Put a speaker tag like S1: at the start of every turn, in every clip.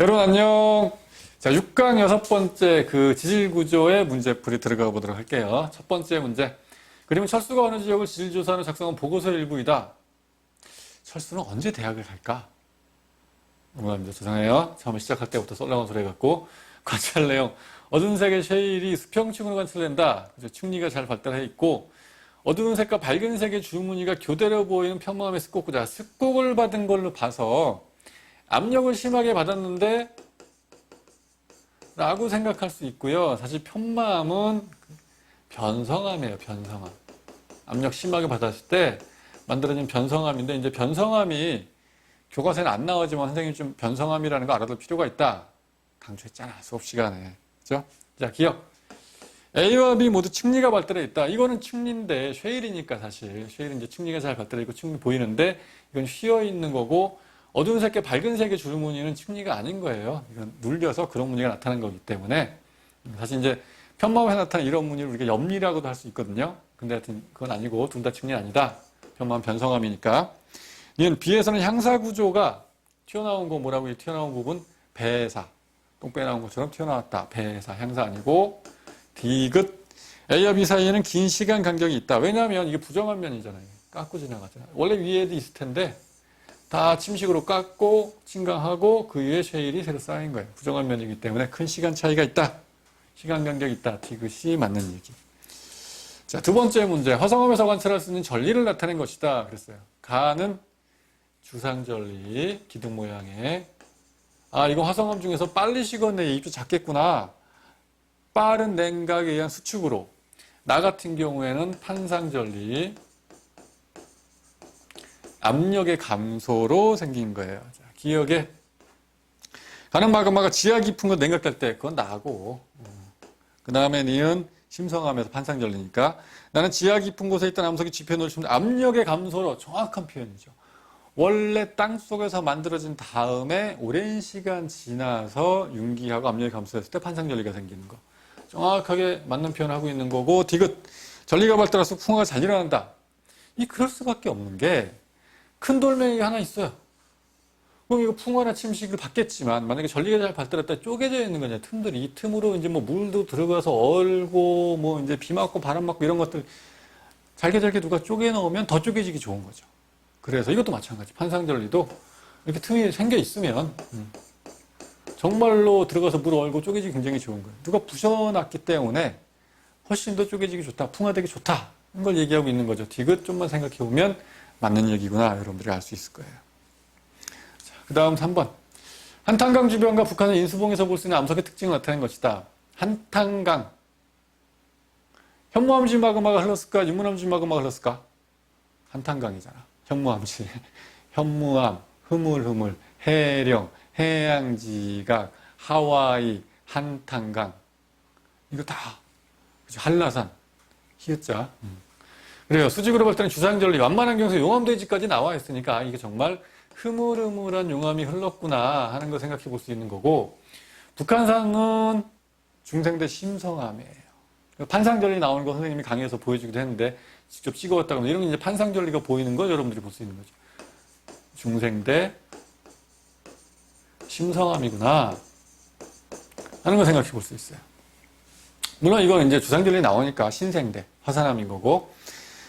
S1: 여러분 안녕. 자, 6강 여섯 번째 그 지질 구조의 문제풀이 들어가 보도록 할게요. 첫 번째 문제. 그러면 철수가 어느 지역을 지질 조사하는 작성한 보고서의 일부이다. 철수는 언제 대학을 갈까? 궁금합니다. 죄송해요. 처음에 시작할 때부터 썰렁한 소리 해갖고 관찰 내용. 어두운 색의 쉐일이 수평층으로 관찰된다. 그래서 충리가 잘 발달해 있고 어두운 색과 밝은 색의 줄무늬가 교대로 보이는 편마음의 습곡구자. 습곡을 받은 걸로 봐서 압력을 심하게 받았는데 라고 생각할 수 있고요. 사실 편마음은 변성암이에요. 변성암. 압력 심하게 받았을 때 만들어진 변성암인데 이제 변성암이 교과서에는 안 나오지만 선생님이 좀 변성암이라는 거 알아둘 필요가 있다. 강조했잖아. 수업 시간에. 그죠? 자, 기억. A와 B 모두 층리가 발달해 있다. 이거는 층리인데 쉐일이니까 사실 쉐일은 이제 층리가 잘 발달해 있고 층리 보이는데 이건 휘어 있는 거고 어두운 색과 밝은 색의 줄무늬는 층리가 아닌 거예요. 이건 눌려서 그런 무늬가 나타난 거기 때문에 사실 이제 편마음에 나타난 이런 무늬를 우리가 염리라고도 할 수 있거든요. 근데 하여튼 그건 아니고 둘다 층리 아니다. 편마음 변성함이니까. 이는 B에서는 향사 구조가 튀어나온 거 뭐라고 이 튀어나온 부분 배사 똥 빼나온 것처럼 튀어나왔다. 배사 향사 아니고 디귿 A와 B 사이에는 긴 시간 간격이 있다. 왜냐하면 이게 부정한 면이잖아요. 깎고 지나가잖아요. 원래 위에도 있을 텐데 다 침식으로 깎고 침강하고 그 위에 쉐일이 새로 쌓인 거예요. 부정한 면이기 때문에 큰 시간 차이가 있다. 시간 간격이 있다. 디귿이 맞는 얘기. 자, 두 번째 문제. 화성암에서 관찰할 수 있는 전리를 나타낸 것이다. 그랬어요. 가는 주상전리, 기둥 모양의. 아, 이거 화성암 중에서 빨리 식었네. 입도 작겠구나. 빠른 냉각에 의한 수축으로. 나 같은 경우에는 판상전리. 압력의 감소로 생긴 거예요. 자, 기억에 가는 마그마가 지하 깊은 거 냉각될 때 그건 나고 그 다음에 니은 심성함에서 판상전리니까 나는 지하 깊은 곳에 있던 암석이 지표에 놓으시면 압력의 감소로 정확한 표현이죠. 원래 땅 속에서 만들어진 다음에 오랜 시간 지나서 융기하고 압력이 감소했을 때 판상전리가 생기는 거. 정확하게 맞는 표현을 하고 있는 거고 디귿 전리가 발달해서 풍화가 잘 일어난다. 이 그럴 수밖에 없는 게 큰 돌멩이가 하나 있어요. 그럼 이거 풍화나 침식을 받겠지만 만약에 전리가 잘 발달했다 쪼개져 있는 거냐 틈들이 이 틈으로 이제 뭐 물도 들어가서 얼고 뭐 이제 비 맞고 바람 맞고 이런 것들 잘게 잘게 누가 쪼개 넣으면 더 쪼개지기 좋은 거죠. 그래서 이것도 마찬가지 판상전리도 이렇게 틈이 생겨 있으면 음, 정말로 들어가서 물 얼고 쪼개지기 굉장히 좋은 거예요. 누가 부셔놨기 때문에 훨씬 더 쪼개지기 좋다, 풍화되기 좋다 이런 걸 얘기하고 있는 거죠. 디귿 좀만 생각해 보면 맞는 얘기구나 여러분들이 알 수 있을 거예요. 자, 그 다음 3번. 한탄강 주변과 북한의 인수봉에서 볼 수 있는 암석의 특징을 나타낸 것이다. 한탄강. 현무암지 마그마가 흘렀을까? 유문암지 마그마가 흘렀을까? 한탄강이잖아. 현무암지. 현무암, 흐물흐물, 해령, 해양지각, 하와이, 한탄강. 이거 다? 한라산. 히읗자. 음. 그래요. 수직으로 볼 때는 주상절리 완만한 경우에 용암돼지까지 나와 있으니까 아, 이게 정말 흐물흐물한 용암이 흘렀구나 하는 걸 생각해 볼 수 있는 거고 북한산은 중생대 심성암이에요. 판상절리 나오는 거 선생님이 강의에서 보여주기도 했는데 직접 찍어왔다고 이런 게 이제 판상절리가 보이는 거 여러분들이 볼 수 있는 거죠. 중생대 심성암이구나 하는 걸 생각해 볼 수 있어요. 물론 이건 이제 주상절리 나오니까 신생대 화산암인 거고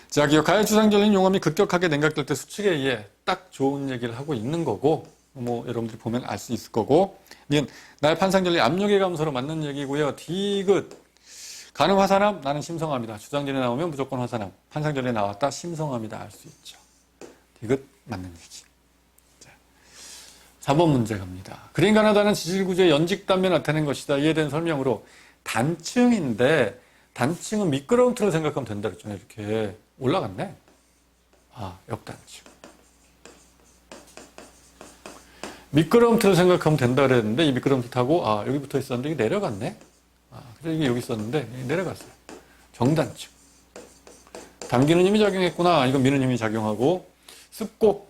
S1: 자, 기억 가해 주상절리는 용암이 급격하게 냉각될 때 수축에 의해 딱 좋은 얘기를 하고 있는 거고, 뭐, 여러분들이 보면 알 수 있을 거고, 니은, 나의 판상절리 압력의 감소로 맞는 얘기고요. 디귿, 가는 화산암, 나는 심성암이다. 주상절리 나오면 무조건 화산암. 판상절리 나왔다, 심성암이다. 알 수 있죠. 디귿, 맞는 얘기. 자, 4번 문제 갑니다. 그린 가 나다는 지질구조의 연직단면 나타낸 것이다. 이에 대한 설명으로 단층인데, 단층은 미끄러운 틀을 생각하면 된다 그랬잖아요. 이렇게. 올라갔네. 아, 역단층. 미끄럼틀 생각하면 된다 그랬는데 이 미끄럼틀 타고 아 여기 붙어 있었는데 이게 내려갔네. 아 그래서 이게 여기 있었는데 내려갔어요. 정단층. 당기는 힘이 작용했구나. 이건 미는 힘이 작용하고 습곡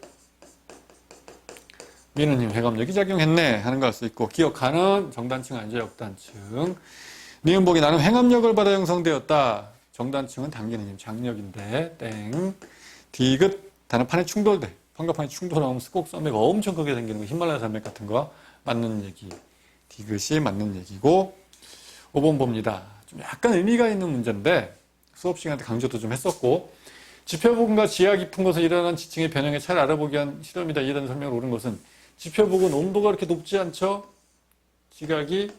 S1: 미는 힘 해감력이 작용했네 하는 걸 알 수 있고 기억하는 정단층 아니죠 역단층. 니은복이 나는 횡압력을 받아 형성되었다. 정단층은 당기는 힘, 장력인데, 땡. 디귿, 단어판에 충돌돼. 환갑판이 충돌하면 스곡 산맥 엄청 크게 생기는 거 히말라야 산맥 같은 거 맞는 얘기 디귿이 맞는 얘기고 5번 봅니다. 좀 약간 의미가 있는 문제인데 수업 시간에 강조도 좀 했었고 지표 부근과 지하 깊은 곳에 일어난 지층의 변형에 잘 알아보기 위한 실험이다. 이런 설명을 옳은 것은 지표 부근 온도가 그렇게 높지 않죠? 지각이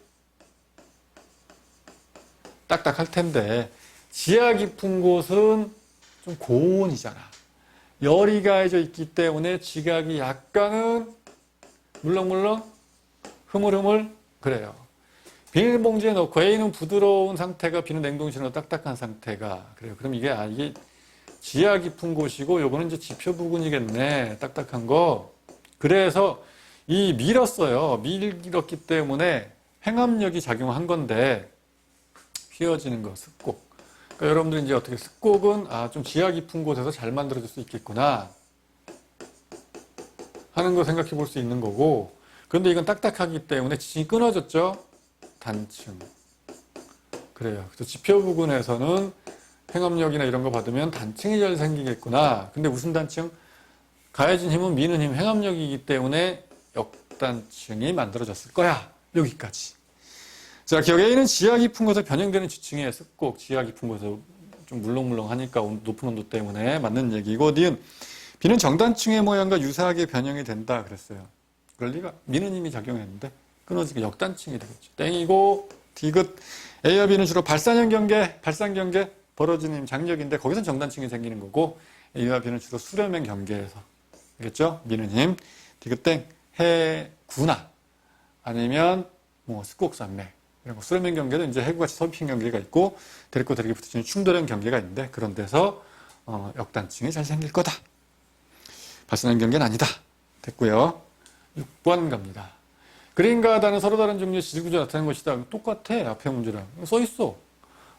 S1: 딱딱할 텐데 지하 깊은 곳은 좀 고온이잖아. 열이 가해져 있기 때문에 지각이 약간은 물렁물렁 흐물흐물 그래요. 비닐봉지에 넣고 A는 부드러운 상태가 B는 냉동실로 딱딱한 상태가 그래요. 그럼 이게 아 이게 지하 깊은 곳이고 요거는 이제 지표 부근이겠네. 딱딱한 거. 그래서 이 밀었어요. 밀었기 때문에 행압력이 작용한 건데 휘어지는 거 습곡. 그러니까 여러분들이 이제 어떻게 습곡은 아 좀 지하 깊은 곳에서 잘 만들어질 수 있겠구나 하는 거 생각해 볼 수 있는 거고. 그런데 이건 딱딱하기 때문에 지층이 끊어졌죠. 단층. 그래요. 그래서 지표 부근에서는 행압력이나 이런 거 받으면 단층이 잘 생기겠구나. 근데 무슨 단층? 가해진 힘은 미는 힘, 행압력이기 때문에 역단층이 만들어졌을 거야. 여기까지. 자, 기억 A는 지하 깊은 곳에 변형되는 지층의 습곡, 지하 깊은 곳에 좀 물렁물렁하니까 온- 높은 온도 때문에 맞는 얘기고, 니은 B는 정단층의 모양과 유사하게 변형이 된다 그랬어요. 그럴 리가 미는 힘이 작용했는데 끊어지게 역단층이 되겠죠. 땡이고 디귿 A와 B는 주로 발산형 경계, 발산 경계 벌어지는 힘, 장력인데 거기선 정단층이 생기는 거고 A와 B는 주로 수렴형 경계에서 알겠죠? 미는 힘, 디귿 땡 해구나 아니면 뭐 습곡산맥 이런 거 수렴형 경계는 이제 해구같이 서비핑 경계가 있고 대립과 대립이 붙어지는 충돌형 경계가 있는데 그런 데서 어, 역단층이 잘 생길 거다. 발산형 경계는 아니다. 됐고요. 6번 갑니다. 그린과 하다는 서로 다른 종류의 지질구조 나타낸 것이다. 똑같아. 앞에 문제랑. 써 있어.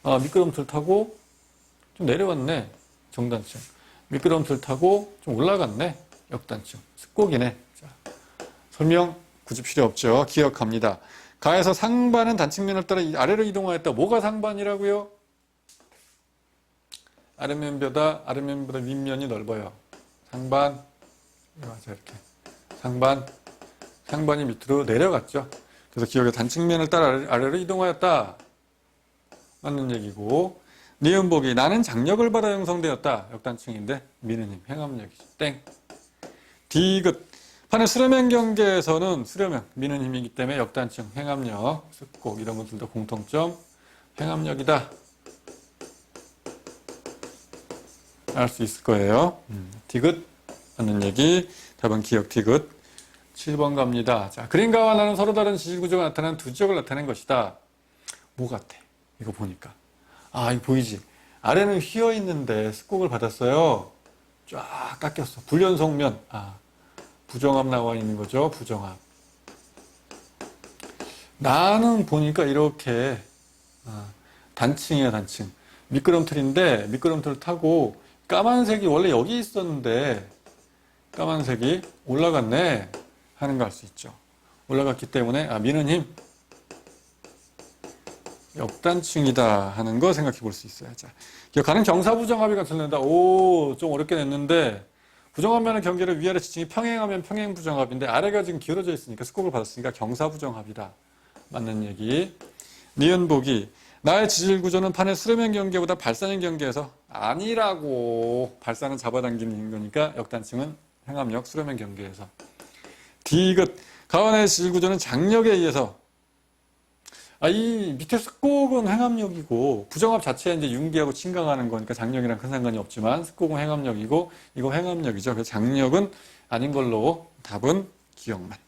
S1: 아, 미끄럼틀 타고 좀 내려왔네. 정단층. 미끄럼틀 타고 좀 올라갔네. 역단층. 습곡이네. 자, 설명 굳이 필요 없죠. 기억합니다. 가에서 상반은 단층면을 따라 이- 아래로 이동하였다. 뭐가 상반이라고요? 아랫면보다 아랫면보다 윗면이 넓어요. 상반. 맞아 이렇게. 상반. 상반이 밑으로 내려갔죠. 그래서 기억의 단측면을 따라 아래- 아래로 이동하였다. 맞는 얘기고. 니은복이 나는 장력을 받아 형성되었다. 역단층인데 미는 힘 행압력이죠. 땡. 디귿 판의 수렴형 경계에서는 수렴형 미는 힘이기 때문에 역단층 행압력 습곡 이런 것들도 공통점 행압력이다. 알 수 있을 거예요. 음, 디귿 맞는 얘기. 답은 기억 디귿. 7번 갑니다. 자, 그린가와 나는 서로 다른 지질구조가 나타나는 두 지역을 나타낸 것이다. 뭐 같아? 이거 보니까. 아, 이거 보이지? 아래는 휘어 있는데 습곡을 받았어요. 쫙 깎였어. 불연성면. 아, 부정합 나와 있는 거죠. 부정합. 나는 보니까 이렇게 아, 단층이야 단층. 미끄럼틀인데 미끄럼틀을 타고 까만색이 원래 여기 있었는데 까만색이 올라갔네 하는 거알수 있죠. 올라갔기 때문에 아 미는 힘 역단층이다 하는 거 생각해 볼 수 있어요. 자, 기억하는 경사부정합이 같은다. 오, 좀 어렵게 냈는데 부정하면 경계를 위아래 지층이 평행하면 평행 부정합인데 아래가 지금 기울어져 있으니까 스코를 받았으니까 경사 부정합이다. 맞는 얘기. 니은복이 나의 지질 구조는 판의 수렴형 경계보다 발산형 경계에서 아니라고 발산은 잡아당기는 거니까 역단층은 행압력 수렴형 경계에서 디귿 가원의 지질 구조는 장력에 의해서 아, 이 밑에 습곡은 행압력이고 부정합 자체에 이제 융기하고 침강하는 거니까 장력이랑 큰 상관이 없지만 습곡은 행압력이고 이거 행압력이죠. 그래서 장력은 아닌 걸로 답은 기억만.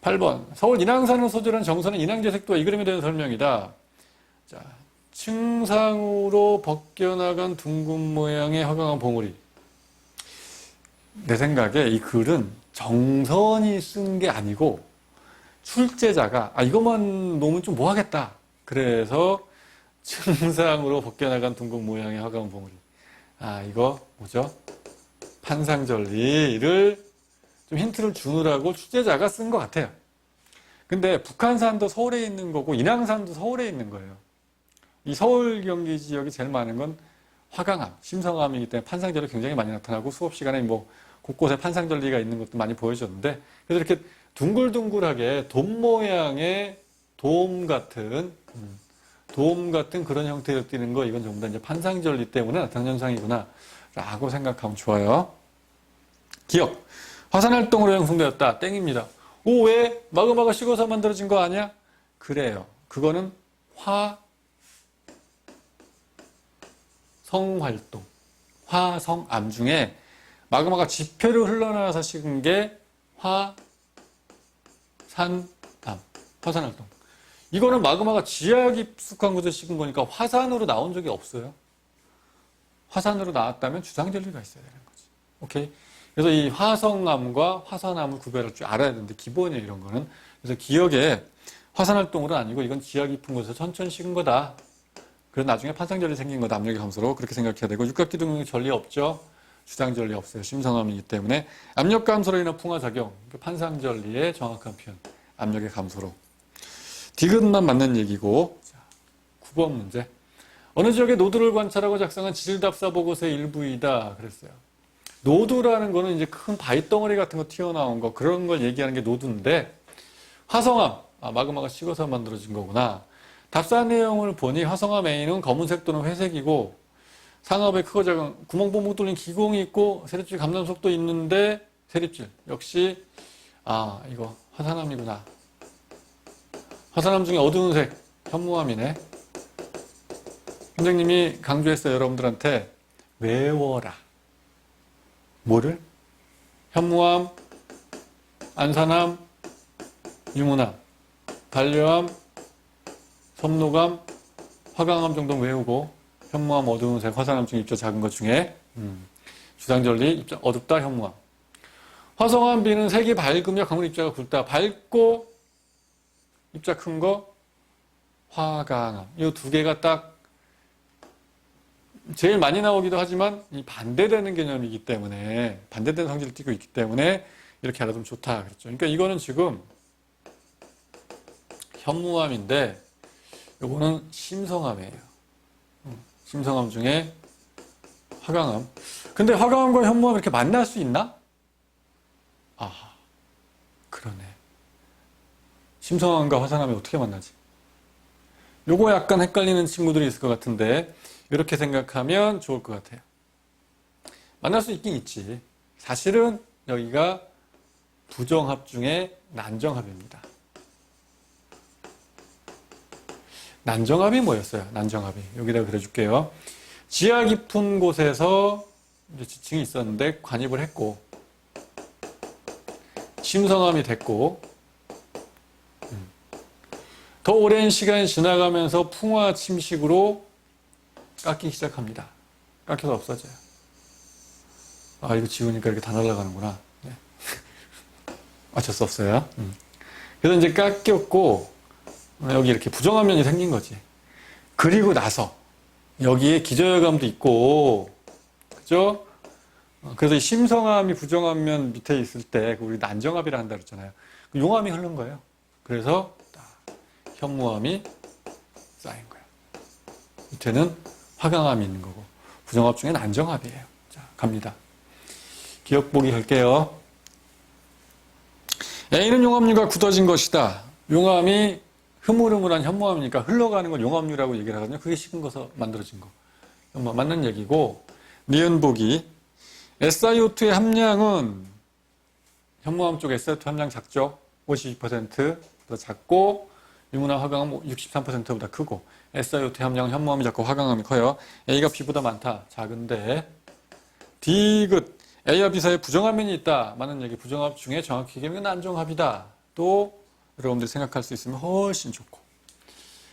S1: 8번 서울 인왕산을 소재로 한 정선은 인왕제색도와 이 그림에 대한 설명이다. 자, 층상으로 벗겨나간 둥근 모양의 화강암 봉우리. 내 생각에 이 글은 정선이 쓴 게 아니고 출제자가 아 이것만 놓으면 좀 뭐하겠다. 그래서 층상으로 벗겨나간 둥근 모양의 화강 봉우리. 아 이거 뭐죠? 판상절리를 좀 힌트를 주느라고 출제자가 쓴 것 같아요. 근데 북한산도 서울에 있는 거고 인왕산도 서울에 있는 거예요. 이 서울 경기 지역이 제일 많은 건 화강암, 심성암이기 때문에 판상절리 굉장히 많이 나타나고 수업 시간에 뭐 곳곳에 판상절리가 있는 것도 많이 보여줬는데 그래서 이렇게 둥글둥글하게 돔 모양의 돔 같은 음, 돔 같은 그런 형태로 띄는 거 이건 전부 다 이제 판상절리 때문에 나타난 현상이구나 라고 생각하면 좋아요. 기억. 화산활동으로 형성되었다. 땡입니다. 오, 왜? 마그마가 식어서 만들어진 거 아니야? 그래요. 그거는 화, 성활동. 화성암 중에 마그마가 지표로 흘러나와서 식은 게 화, 산, 암. 화산활동. 이거는 마그마가 지하 깊숙한 곳에 식은 거니까 화산으로 나온 적이 없어요. 화산으로 나왔다면 주상절리가 있어야 되는 거지. 오케이? 그래서 이 화성암과 화산암을 구별할 줄 알아야 되는데 기본이에요, 이런 거는. 그래서 기억에 화산활동으로 아니고 이건 지하 깊은 곳에서 천천히 식은 거다. 그래서 나중에 판상절리 생긴 거다, 압력의 감소로. 그렇게 생각해야 되고 육각기둥 전리 없죠. 주상절리 없어요. 심성암이기 때문에 압력 감소로 인한 풍화작용, 그 판상절리의 정확한 표현, 압력의 감소로. 디귿만 맞는 얘기고 자, 9번 문제. 어느 지역의 노드를 관찰하고 작성한 지질답사 보고서의 일부이다 그랬어요. 노드라는 거는 이제 큰 바위 덩어리 같은 거 튀어나온 거 그런 걸 얘기하는 게 노드인데 화성암 아, 마그마가 식어서 만들어진 거구나. 답사 내용을 보니 화성암 A는 검은색 또는 회색이고 상업에 크고 작은 구멍봉봉 뚫린 기공이 있고 세립질 감람 속도 있는데 세립질 역시 아 이거 화산암이구나. 화산암 중에 어두운 색 현무암이네. 선생님이 강조했어요 여러분들한테 외워라. 뭐를? 현무암, 안산암, 유문암, 반려암, 섬노감, 화강암 정도 외우고 현무암 어두운 색 화산암 중에 입자 작은 것 중에 음, 주상절리 입자 어둡다 현무암 화성암 B는 색이 밝으며 강물 입자가 굵다 밝고 입자 큰 거 화강암 이 두 개가 딱 제일 많이 나오기도 하지만 이 반대되는 개념이기 때문에 반대되는 성질을 띠고 있기 때문에 이렇게 알아두면 좋다 그랬죠. 그러니까 이거는 지금 현무암인데 요거는 심성암이에요. 음, 심성암 중에 화강암. 근데 화강암과 현무암 이렇게 만날 수 있나? 아, 그러네. 심성암과 화산암이 어떻게 만나지? 요거 약간 헷갈리는 친구들이 있을 것 같은데 이렇게 생각하면 좋을 것 같아요. 만날 수 있긴 있지. 사실은 여기가 부정합 중에 난정합입니다. 난정합이 뭐였어요? 난정합이. 여기다 그려줄게요. 지하 깊은 곳에서 이제 지층이 있었는데 관입을 했고, 심성암이 됐고, 음. 더 오랜 시간이 지나가면서 풍화 침식으로 깎이기 시작합니다. 깎여서 없어져요. 아, 이거 지우니까 이렇게 다 날아가는구나. 네. 어쩔 수 없어요. 음. 그래서 이제 깎였고, 여기 이렇게 부정한 면이 생긴 거지. 그리고 나서, 여기에 기저혈감도 있고, 그죠? 어, 그래서 이 심성암이 부정한 면 밑에 있을 때, 그 우리 난정압이라 한다 그랬잖아요. 그 용암이 흐른 거예요. 그래서, 딱 현무암이 쌓인 거예요. 밑에는 화강암이 있는 거고 부정합 중에 난정합이에요. 자, 갑니다. 기억 보기 할게요. A는 용암류가 굳어진 것이다. 용암이 흐물흐물한 현무암이니까 흘러가는 걸 용암류라고 얘기를 하거든요. 그게 식은 것서 만들어진 거. 뭐 맞는 얘기고 니은 보기 SiO2의 함량은 현무암 쪽 SiO2 함량 작죠. 52%보다 작고 유문암 화강암 63%보다 크고 SiO2 함량 현무암이 작고 화강암이 커요. A가 B보다 많다. 작은데 디귿 A와 B 사이에 부정합 면이 있다. 많은 얘기 부정합 중에 정확히 얘기하면 난정합이다. 또 여러분들이 생각할 수 있으면 훨씬 좋고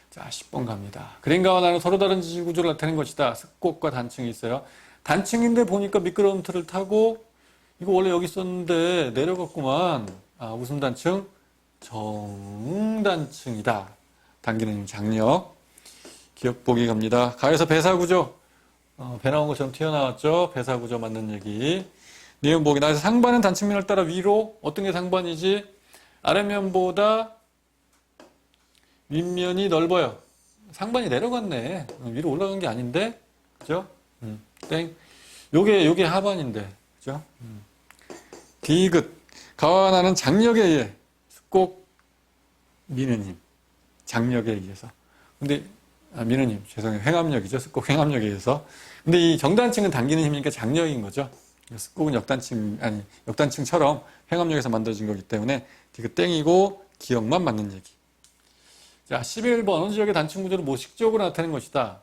S1: 자 10번 갑니다. 그린과 나는 서로 다른 지질 구조를 나타내는 것이다. 습곡과 단층이 있어요. 단층인데 보니까 미끄러운 틀을 타고 이거 원래 여기 있었는데 내려갔구만. 아 무슨 단층? 정단층이다. 당기는 장력. 기억 보기 갑니다. 가에서 배사 구조. 어, 배 나온 것처럼 튀어나왔죠. 배사 구조 맞는 얘기. 니은 보기. 나에서 상반은 단층면을 따라 위로. 어떤 게 상반이지? 아래면보다 윗면이 넓어요. 상반이 내려갔네. 어, 위로 올라간 게 아닌데? 그죠? 음, 땡. 요게, 요게 하반인데. 그죠? 음. 디귿. 가와나는 장력에 의해 꼭 미느님. 장력에 의해서. 근데, 아, 미느님, 죄송해요. 횡압력이죠. 꼭 횡압력에 의해서. 근데 이 정단층은 당기는 힘이니까 장력인 거죠. 습곡은 역단층, 아니, 역단층처럼 횡압력에서 만들어진 거기 때문에 디귿 땡이고 기억만 맞는 얘기. 자, 11번. 어느 지역의 단층 구조를 모식적으로 나타낸 것이다.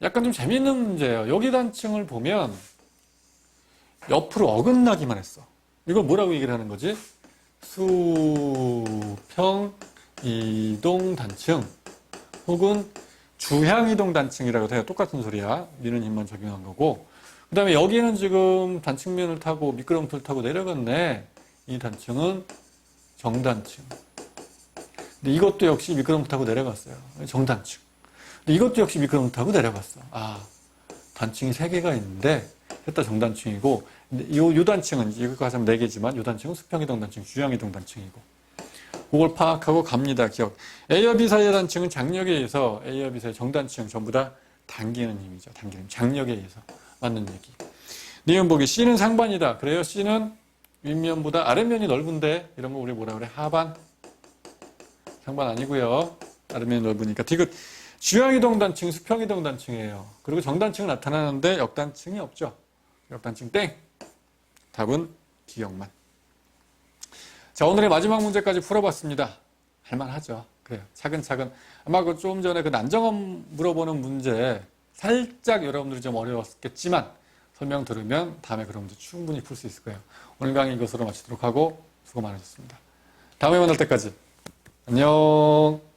S1: 약간 좀 재밌는 문제예요. 여기 단층을 보면 옆으로 어긋나기만 했어. 이걸 뭐라고 얘기를 하는 거지? 수평 이동 단층 혹은 주향 이동 단층이라고 해요. 똑같은 소리야. 미는 힘만 적용한 거고. 그 다음에 여기는 지금 단층면을 타고 미끄럼틀 타고 내려갔네. 이 단층은 정단층. 근데 이것도 역시 미끄럼틀 타고 내려갔어요. 정단층. 근데 이것도 역시 미끄럼틀 타고 내려갔어. 아, 단층이 세 개가 있는데 셋다 정단층이고 요, 요 단층은 이거 하자면 네 개지만 요 단층은 수평이동 단층, 주향이동 단층이고 그걸 파악하고 갑니다. 기억. A와 B 사이의 단층은 장력에 의해서 A와 B 사이의 정단층 전부 다 당기는 힘이죠. 당기는 힘. 장력에 의해서 맞는 얘기. 니은 보기 C는 상반이다. 그래요. C는 윗면보다 아랫면이 넓은데 이런 거 우리 뭐라 그래? 하반. 상반 아니고요. 아랫면이 넓으니까 디귿 주향이동 단층, 수평이동 단층이에요. 그리고 정단층은 나타나는데 역단층이 없죠. 역단층 땡. 답은 기억만. 자, 오늘의 마지막 문제까지 풀어봤습니다. 할만하죠. 그래요. 차근차근. 아마 그 조금 전에 그 난정엄 물어보는 문제 살짝 여러분들이 좀 어려웠겠지만 설명 들으면 다음에 문제 충분히 풀 수 있을 거예요. 오늘 강의 이것으로 마치도록 하고 수고 많으셨습니다. 다음에 만날 때까지 안녕.